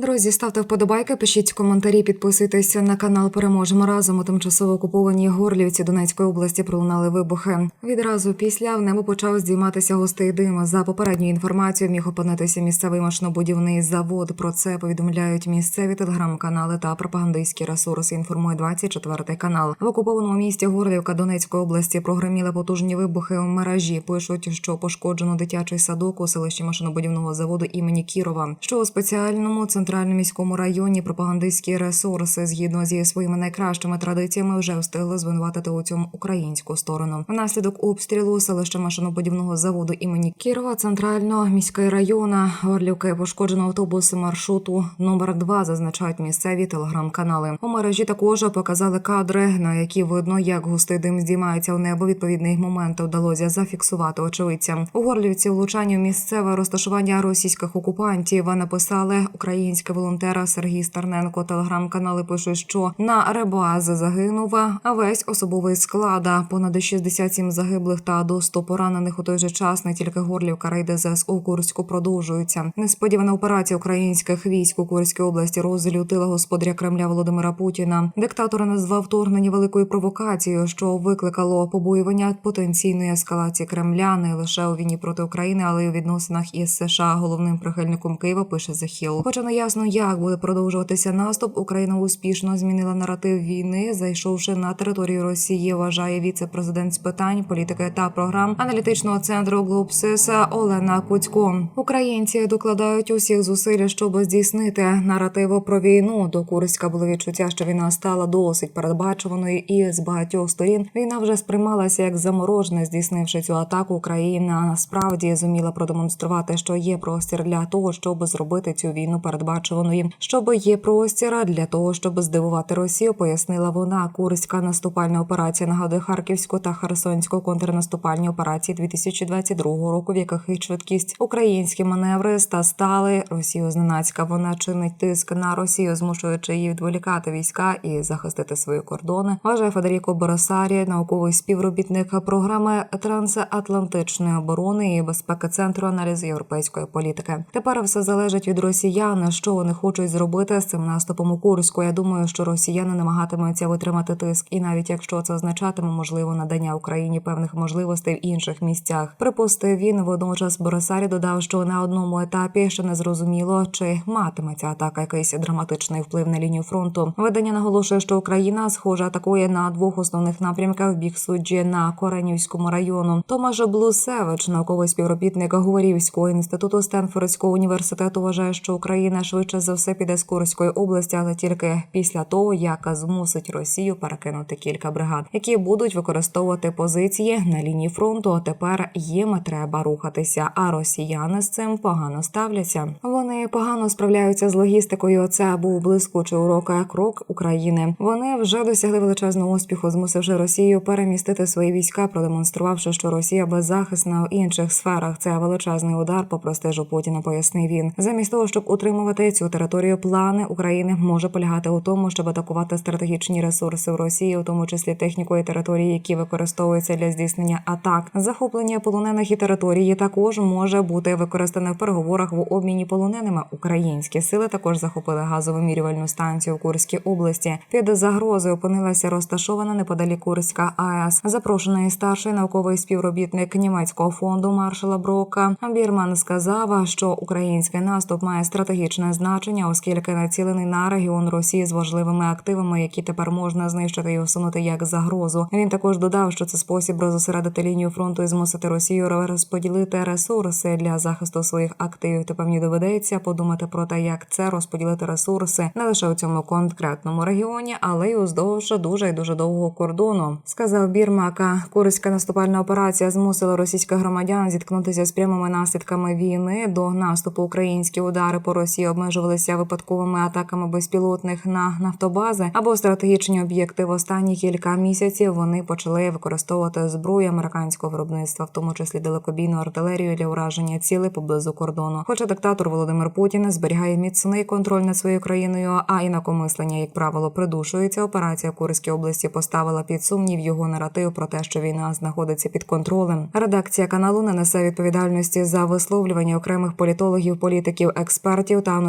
Друзі, ставте вподобайки, пишіть коментарі, підписуйтеся на канал. Переможемо разом у тимчасово окупованій Горлівці Донецької області пролунали вибухи. Відразу після в небо почав здійматися густий дим. За попередньою інформацією міг опинитися місцевий машинобудівний завод. Про це повідомляють місцеві телеграм-канали та пропагандистські ресурси. Інформує 24 канал. В окупованому місті Горлівка Донецької області прогреміли потужні вибухи у мережі. Пишуть, що пошкоджено дитячий садок у селищі машинобудівного заводу імені Кірова, що у спеціальному центральному міському районі пропагандистські ресурси згідно зі своїми найкращими традиціями вже встигли звинуватити у цьому українську сторону. Внаслідок обстрілу селища машинобудівного заводу імені Кірова, центрального міської району Орлівки пошкоджено автобуси маршруту номер 2 зазначають місцеві телеграм-канали. У мережі також показали кадри, на які видно, як густий дим здіймається у небо. Відповідний момент вдалося зафіксувати очевидцям. У Горлівці влучання місцеве розташування російських окупантів написали український волонтер Сергій Старненко. Телеграм-канали пишуть, що на Ребаз загинув весь особовий склад. Понад 67 загиблих та до 100 поранених у той же час. Не тільки Горлівка рейди ЗС у Курську продовжуються. Несподівана операція українських військ у Курській області розлютила господаря Кремля Володимира Путіна. Диктатор назвав вторгнення великою провокацією, що викликало побоювання потенційної ескалації Кремля не лише у війні проти України, але й у відносинах із США. Головним прихильником Києва пише Захіл. Хоча не ясно, як буде продовжуватися наступ. Україна успішно змінила наратив війни, зайшовши на територію Росії. Вважає віце-президент з питань політики та програм аналітичного центру Глобсиса Олена Куцько. Українці докладають усіх зусиль, щоб здійснити наратив про війну. До Курська було відчуття, що війна стала досить передбачуваною, і з багатьох сторін війна вже сприймалася як заморожена. Здійснивши цю атаку, Україна насправді зуміла продемонструвати, що є простір для того, щоб зробити цю війну передбачуваною, щоб є простір для того, щоб здивувати Росію. Пояснила вона. Курська наступальна операція нагадує Харківську та Херсонську контрнаступальні операції 2022 року, в яких і швидкість українські маневри ста стали Росію зненацька. Вона чинить тиск на Росію, змушуючи її відволікати війська і захистити свої кордони. Вважає Федеріко Боросарі, науковий співробітник програми трансатлантичної оборони і безпеки центру аналізу європейської політики. Тепер все залежить від росіян, що вони хочуть зробити з цим наступом у Курську. Я думаю, що росіяни намагатимуться витримати тиск, і навіть якщо це означатиме можливо надання Україні певних можливостей в інших місцях. Припустив він водночас Борисарі додав, що на одному етапі ще не зрозуміло, чи матиме ця атака якийсь драматичний вплив на лінію фронту. Видання наголошує, що Україна схоже атакує на двох основних напрямках бік суджі на Коренівському району. Томаш Блусевич, науковий співробітник Говорівського інституту Стенфордського університету, вважає, що Україна швидше за все піде з Курської області, але тільки після того, як змусить Росію перекинути кілька бригад, які будуть використовувати позиції на лінії фронту. А тепер їм треба рухатися. А росіяни з цим погано ставляться. Вони погано справляються з логістикою. Це був блискучий урок крок України. Вони вже досягли величезного успіху, змусивши Росію перемістити свої війська, продемонструвавши, що Росія беззахисна в інших сферах. Це величезний удар по простежу Путіна. Пояснив він. Замість того, щоб утримувати цю територію, плани України може полягати у тому, щоб атакувати стратегічні ресурси в Росії, у тому числі технікою території, які використовуються для здійснення атак. Захоплення полонених і території також може бути використане в переговорах в обміні полоненими. Українські сили також захопили газовимірювальну станцію в Курській області. Під загрозою опинилася розташована неподалік Курська АЕС. Запрошений старший науковий співробітник німецького фонду маршала Брока Бірман сказав, що український наступ має стратегічне значення, оскільки націлений на регіон Росії з важливими активами, які тепер можна знищити і усунути як загрозу. Він також додав, що це спосіб розосередити лінію фронту і змусити Росію розподілити ресурси для захисту своїх активів. Тепер мені доведеться подумати про те, як це розподілити ресурси не лише у цьому конкретному регіоні, але й уздовж дуже і дуже довгого кордону. Сказав Бірмака. Курська наступальна операція змусила російських громадян зіткнутися з прямими наслідками війни. До наступу українські удари по Росії обмежувалися випадковими атаками безпілотних на нафтобази або стратегічні об'єкти. В останні кілька місяців вони почали використовувати зброю американського виробництва, в тому числі далекобійну артилерію для ураження цілей поблизу кордону. Хоча диктатор Володимир Путін зберігає міцний контроль над своєю країною, а інакомислення, як правило, придушується. Операція Курській області поставила під сумнів його наратив про те, що війна знаходиться під контролем. Редакція каналу не несе відповідальності за висловлювання окремих політологів, політиків, експертів та